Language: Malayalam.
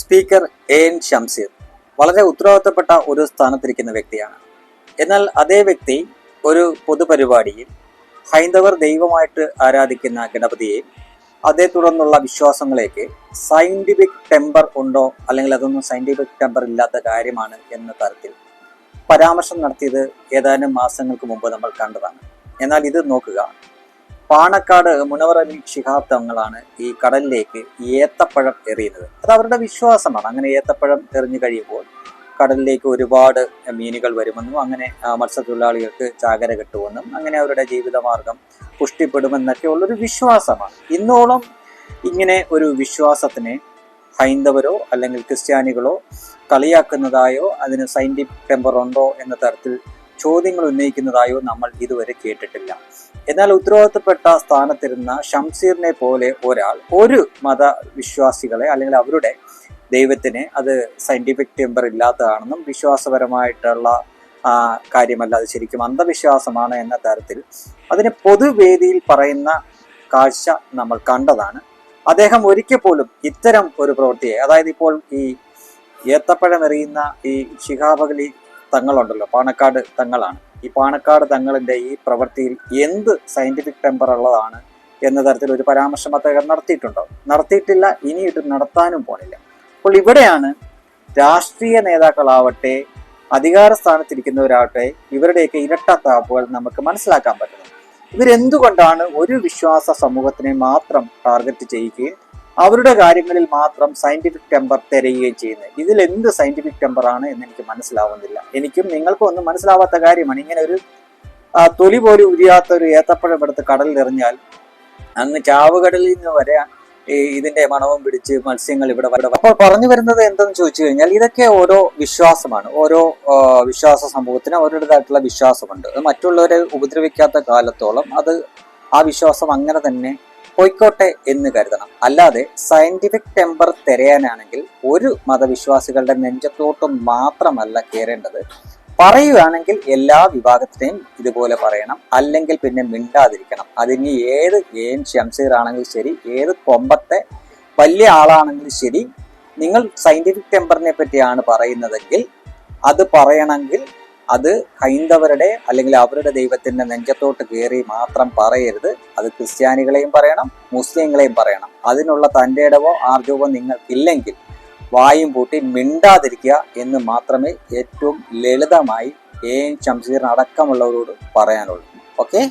സ്പീക്കർ എ എൻ ഷംസീർ വളരെ ഉത്തരവാദിത്തപ്പെട്ട ഒരു സ്ഥാനത്തിരിക്കുന്ന വ്യക്തിയാണ്. എന്നാൽ അതേ വ്യക്തി ഒരു പൊതുപരിപാടിയിൽ ഹൈന്ദവർ ദൈവമായിട്ട് ആരാധിക്കുന്ന ഗണപതിയെ അതേ തുടർന്നുള്ള വിശ്വാസങ്ങളേക്ക് സയന്റിഫിക് ടെമ്പർ ഉണ്ടോ അല്ലെങ്കിൽ അതൊന്നും സയന്റിഫിക് ടെമ്പർ ഇല്ലാത്ത കാര്യമാണ് എന്ന തരത്തിൽ പരാമർശം നടത്തിയത് ഏതാനും മാസങ്ങൾക്ക് മുമ്പ് നമ്മൾ കണ്ടതാണ്. എന്നാൽ ഇത് നോക്കുക. പാണക്കാട് മുനവർ അലി തങ്ങളാണ് ഈ കടലിലേക്ക് ഏത്തപ്പഴം എറിയുന്നത്. അത് അവരുടെ വിശ്വാസമാണ്. അങ്ങനെ ഏത്തപ്പഴം എറിഞ്ഞു കഴിയുമ്പോൾ കടലിലേക്ക് ഒരുപാട് മീനുകൾ വരുമെന്നും അങ്ങനെ മത്സ്യത്തൊഴിലാളികൾക്ക് ചാകര കിട്ടുമെന്നും അങ്ങനെ അവരുടെ ജീവിതമാർഗം പുഷ്ടിപ്പെടുമെന്നൊക്കെ ഉള്ളൊരു വിശ്വാസമാണ്. ഇന്നോളം ഇങ്ങനെ ഒരു വിശ്വാസത്തിനെ ഹൈന്ദവരോ അല്ലെങ്കിൽ ക്രിസ്ത്യാനികളോ കളിയാക്കുന്നതായോ അതിന് സയന്റിഫിക് ടെമ്പർ ഉണ്ടോ എന്ന തരത്തിൽ ചോദ്യങ്ങൾ ഉന്നയിക്കുന്നതായോ നമ്മൾ ഇതുവരെ കേട്ടിട്ടില്ല. എന്നാൽ ഉത്തരവാദിത്തപ്പെട്ട സ്ഥാനത്തിരുന്ന ഷംസീറിനെ പോലെ ഒരാൾ ഒരു മതവിശ്വാസികളെ അല്ലെങ്കിൽ അവരുടെ ദൈവത്തിനെ അത് സയന്റിഫിക് ടെമ്പർ ഇല്ലാത്തതാണെന്നും വിശ്വാസപരമായിട്ടുള്ള കാര്യമല്ല അത് ശരിക്കും അന്ധവിശ്വാസമാണ് എന്ന തരത്തിൽ അതിനെ പൊതുവേദിയിൽ പറയുന്ന കാഴ്ച നമ്മൾ കണ്ടതാണ്. അദ്ദേഹം ഒരിക്കൽ പോലും ഇത്തരം ഒരു പ്രവൃത്തിയെ അതായത് ഇപ്പോൾ ഈ ഏത്തപ്പഴം എറിയുന്ന ഈ ശിഖാബകലി തങ്ങളുണ്ടല്ലോ. പാണക്കാട് തങ്ങളാണ്. ഈ പാണക്കാട് തങ്ങളിന്റെ ഈ പ്രവൃത്തിയിൽ എന്ത് സയന്റിഫിക് ടെമ്പർ ഉള്ളതാണ് എന്ന തരത്തിൽ ഒരു പരാമർശം അദ്ദേഹം നടത്തിയിട്ടുണ്ടോ? നടത്തിയിട്ടില്ല ഇനിയിട്ട് നടത്താനും പോണില്ല. അപ്പോൾ ഇവിടെയാണ് രാഷ്ട്രീയ നേതാക്കളാവട്ടെ അധികാര സ്ഥാനത്തിരിക്കുന്നവരാകട്ടെ ഇവരുടെയൊക്കെ ഇരട്ടത്താപ്പുകൾ നമുക്ക് മനസ്സിലാക്കാൻ പറ്റുന്നത്. ഇവരെന്തുകൊണ്ടാണ് ഒരു വിശ്വാസ സമൂഹത്തിനെ മാത്രം ടാർഗറ്റ് ചെയ്യുകയും അവരുടെ കാര്യങ്ങളിൽ മാത്രം സയന്റിഫിക് ടെമ്പർ തിരയുകയും ചെയ്യുന്നത്. ഇതിൽ എന്ത് സയന്റിഫിക് ടെമ്പർ ആണ് എന്ന് എനിക്ക് മനസ്സിലാവുന്നില്ല. എനിക്കും നിങ്ങൾക്കും ഒന്നും മനസ്സിലാവാത്ത കാര്യമാണ്. ഇങ്ങനെ ഒരു തൊലി പോലും ഉരിയാത്ത ഒരു ഏത്തപ്പഴം എടുത്ത് കടലിൽ എറിഞ്ഞാൽ അന്ന് ചാവുകടലിൽ നിന്ന് വരെ ഇതിന്റെ മണവും പിടിച്ച് മത്സ്യങ്ങൾ ഇവിടെ അപ്പോൾ പറഞ്ഞു വരുന്നത് എന്തെന്ന് ചോദിച്ചു കഴിഞ്ഞാൽ ഇതൊക്കെ ഓരോ വിശ്വാസമാണ്. ഓരോ വിശ്വാസ സമൂഹത്തിന് അവരുടേതായിട്ടുള്ള വിശ്വാസമുണ്ട്. മറ്റുള്ളവരെ ഉപദ്രവിക്കാത്ത കാലത്തോളം അത് ആ വിശ്വാസം അങ്ങനെ തന്നെ പോയിക്കോട്ടെ എന്ന് കരുതണം. അല്ലാതെ സയന്റിഫിക് ടെമ്പർ തിരയാനാണെങ്കിൽ ഒരു മതവിശ്വാസികളുടെ നെഞ്ചത്തോട്ടും മാത്രമല്ല കയറേണ്ടത് പറയുകയാണെങ്കിൽ എല്ലാ വിഭാഗത്തിനെയും ഇതുപോലെ പറയണം. അല്ലെങ്കിൽ പിന്നെ മിണ്ടാതിരിക്കണം. അതിന് ഏത് ഏൻ ഷംസീർ ആണെങ്കിലും ശരി ഏത് കൊമ്പത്തെ വലിയ ആളാണെങ്കിലും ശരി നിങ്ങൾ സയന്റിഫിക് ടെമ്പറിനെ പറ്റിയാണ് പറയുന്നതെങ്കിൽ അത് പറയണമെങ്കിൽ അത് ഹൈന്ദവരുടെ അല്ലെങ്കിൽ അവരുടെ ദൈവത്തിന്റെ നെഞ്ചത്തോട്ട് കയറി മാത്രം പറയരുത്. അത് ക്രിസ്ത്യാനികളെയും പറയണം മുസ്ലിങ്ങളെയും പറയണം. അതിനുള്ള തന്റെ ഇടവോ ആർജവോ നിങ്ങൾക്കില്ലെങ്കിൽ വായും പൂട്ടി മിണ്ടാതിരിക്കുക എന്ന് മാത്രമേ ഏറ്റവും ലളിതമായി എ എൻ ഷംസീറിന് അടക്കമുള്ളവരോട് പറയാനുള്ളൂ. ഓക്കെ?